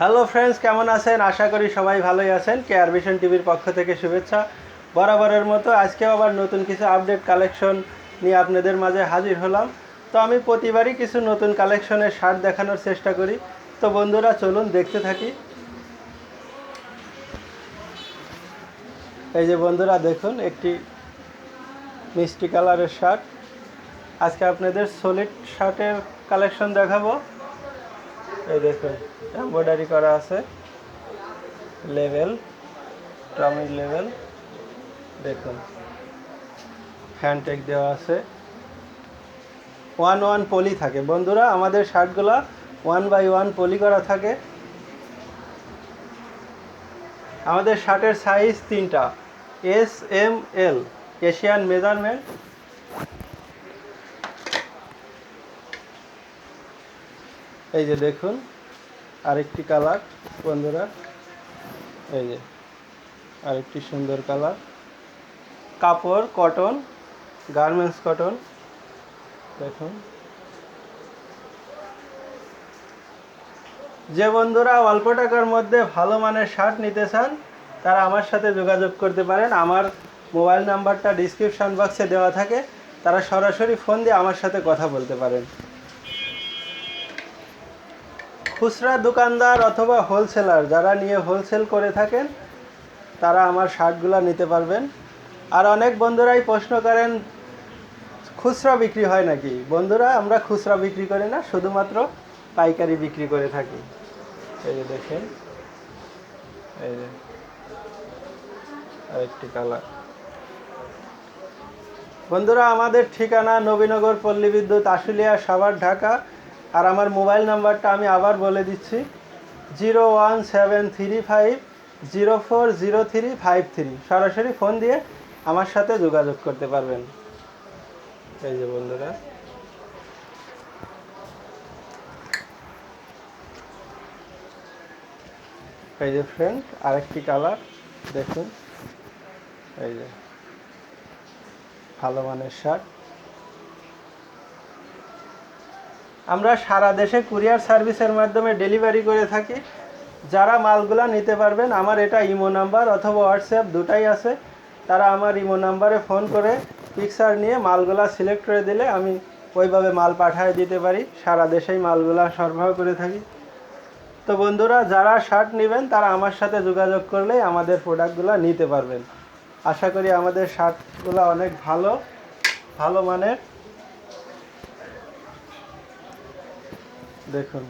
Hello friends কেমন আছেন? আশা করি সবাই ভালোই আছেন। কেয়ার ভিশন টিভির পক্ষ থেকে শুভেচ্ছা। বরাবরের মতো আজকেও আবার নতুন কিছু আপডেট কালেকশন নিয়ে আপনাদের মাঝে হাজির হলাম। তো আমি প্রতিবারই কিছু নতুন কালেকশনের শার্ট দেখানোর চেষ্টা করি। তো বন্ধুরা, চলুন দেখতে থাকি। এই যে বন্ধুরা, দেখুন, একটি মিষ্টি কালারের শার্ট আজকে আপনাদের সলিড শার্টের কালেকশন দেখাবো। এই দেখুন এমব্রয়ডারি করা আছে। লেভেল ট্রামির লেভেল দেখুন। হ্যান্ডটেক দেওয়া আছে। ওয়ান ওয়ান পলি থাকে। বন্ধুরা, আমাদের শার্টগুলা ওয়ান বাই ওয়ান পলি করা থাকে। আমাদের শার্টের সাইজ তিনটা। S M L Asian measurement এই যে দেখুন, আরেকটি কালার, বন্ধুরা। এই যে, আরেকটি সুন্দর কালার। কাপড়, কটন, গার্মেন্টস কটন। দেখুন। যে বন্ধুরা অল্প টাকার মধ্যে ভালো মানের শার্ট নিতে চান, তারা আমার সাথে যোগাযোগ করতে পারেন। আমার মোবাইল নাম্বারটা ডিসক্রিপশান বক্সে দেওয়া থাকে। তারা সরাসরি ফোন দিয়ে আমার সাথে কথা বলতে পারেন। খুচরা দোকানদার অথবা হোলসেলার যারা নিয়ে হোলসেল করে থাকেন, তারা আমার শার্টগুলো নিতে পারবেন। আর অনেক বন্ধুরাই প্রশ্ন করেন, খুচরা বিক্রি হয় নাকি? বন্ধুরা, আমরা খুচরা বিক্রি করি না, শুধুমাত্র পাইকারি বিক্রি করে থাকি। এই যে দেখেন, এই যে আরেকটি কালার। বন্ধুরা, আমাদের ঠিকানা নবীনগর পল্লী বিদ্যুৎ, আশুলিয়া, সাভার, ঢাকা। আর আমার মোবাইল নাম্বারটা আমি আবার বলে দিচ্ছি। Zero one seven three five zero four zero three five three. সরাসরি ফোন দিয়ে আমার সাথে যোগাযোগ করতে পারবেন। এই যে বন্ধুরা। এই যে ফ্রেন্ড আরেকটি কালার দেখুন। এই যে ভালো মানের শার্ট আমরা সারা দেশে কুরিয়ার সার্ভিসের মাধ্যমে ডেলিভারি করে থাকি। যারা মালগুলা নিতে পারবেন, আমার এটা ইমো নাম্বার অথবা হোয়াটসঅ্যাপ দুটাই আছে। তারা আমার ইমো নাম্বারে ফোন করে পিকচার নিয়ে মালগুলা সিলেক্ট করে দিলে আমি ওইভাবে মাল পাঠিয়ে দিতে পারি। সারা দেশেই মালগুলা সরবরাহ করে থাকি। তো বন্ধুরা, যারা শার্ট নেবেন, তারা আমার সাথে যোগাযোগ করলেই আমাদের প্রোডাক্টগুলো নিতে পারবেন। আশা করি আমাদের শার্টগুলো অনেক ভালো ভালো মানের। দেখুন।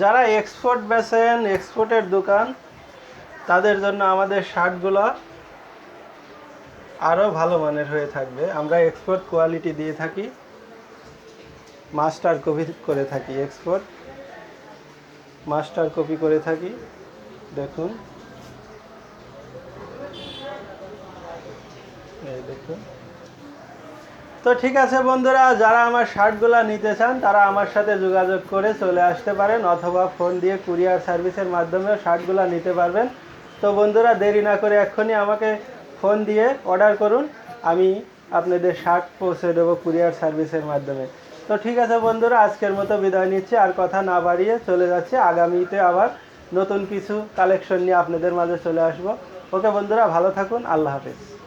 যারা এক্সপোর্ট বেচেন এক্সপোর্টের দোকান, তাদের জন্য আমাদের শার্টগুলো আরও ভালো মানের হয়ে থাকবে। আমরা এক্সপোর্ট কোয়ালিটি দিয়ে থাকি মাস্টার কপি করে থাকি এক্সপোর্ট মাস্টার কপি করে থাকি, দেখুন। দেখুন। তো ঠিক আছে বন্ধুরা, যারা আমার শার্টগুলো নিতে চান, তারা আমার সাথে যোগাযোগ করে চলে আসতে পারেন অথবা ফোন দিয়ে কুরিয়ার সার্ভিসের মাধ্যমেও শার্টগুলো নিতে পারবেন। তো বন্ধুরা, দেরি না করে এক্ষুনি আমাকে ফোন দিয়ে অর্ডার করুন, আমি আপনাদের শার্ট পৌঁছে দেবো কুরিয়ার সার্ভিসের মাধ্যমে। তো ঠিক আছে বন্ধুরা, আজকের মতো বিদায় নিচ্ছি, আর কথা না বাড়িয়ে চলে যাচ্ছে। আগামীতে আবার নতুন কিছু কালেকশন নিয়ে আপনাদের মাঝে চলে আসব। ওকে বন্ধুরা, ভালো থাকুন, আল্লাহ হাফেজ।